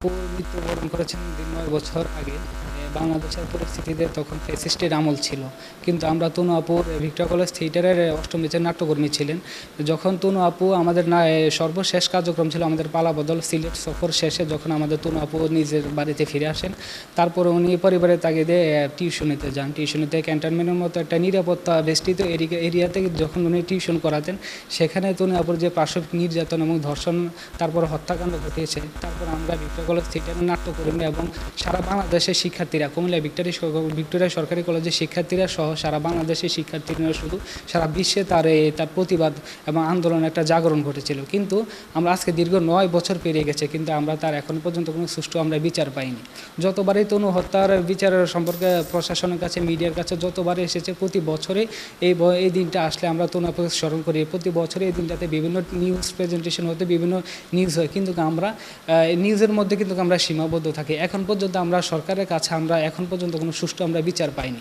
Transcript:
মৃত্যুবরণ করেছেন দুই বছর আগে। বাংলাদেশের পরিস্থিতিতে তখন ফ্যাসিস্টের আমল ছিল। কিন্তু আমরা তনু আপুর ভিক্টোরিয়া কলেজ থিয়েটারের অষ্টম বেচের নাট্যকর্মী ছিলেন। যখন তনু আপু আমাদের না সর্বশেষ কার্যক্রম ছিল আমাদের পালাবদল সিলেট সফর শেষে যখন আমাদের তনু আপু নিজের বাড়িতে ফিরে আসেন। তারপরে উনি পরিবারের তাগিদে টিউশনিতে যান। টিউশনিতে ক্যান্টনমেন্টের মতো একটা নিরাপত্তা বেষ্টিত এরিয়া এরিয়াতে যখন উনি টিউশন করাতেন, সেখানে তনু আপুর যে পাশবিক নির্যাতন এবং ধর্ষণ, তারপর হত্যাকাণ্ড ঘটিয়েছে, তারপর আমরা ভিক্টোরিয়া কলেজ থিয়েটারের নাট্যকর্মী এবং সারা বাংলাদেশের শিক্ষার্থীরা কুমিল্লা ভিক্টোরিয়া ভিক্টোরিয়া সরকারি কলেজের শিক্ষার্থীরা সহ সারা বাংলাদেশের শিক্ষার্থীরা শুধু সারা বিশ্বে তার তার প্রতিবাদ এবং আন্দোলন একটা জাগরণ ঘটেছিল। কিন্তু আমরা আজকে দীর্ঘ নয় বছর পেরিয়ে গেছে, কিন্তু আমরা তার এখন পর্যন্ত কোনো সুষ্ঠু আমরা বিচার পাইনি। যতবারই তনু হত্যার বিচারের সম্পর্কে প্রশাসনের কাছে, মিডিয়ার কাছে যতবারই এসেছে, প্রতি বছরে এই এই দিনটা আসলে আমরা তনু স্মরণ করি। প্রতি বছরে এই দিনটাতে বিভিন্ন নিউজ প্রেজেন্টেশন হতে, বিভিন্ন নিউজ হয়। কিন্তু আমরা নিউজের মধ্যে কিন্তু আমরা সীমাবদ্ধ থাকি। এখন পর্যন্ত আমরা সরকারের কাছে আমরা এখন পর্যন্ত কোনো সুষ্ঠু আমরা বিচার পাইনি।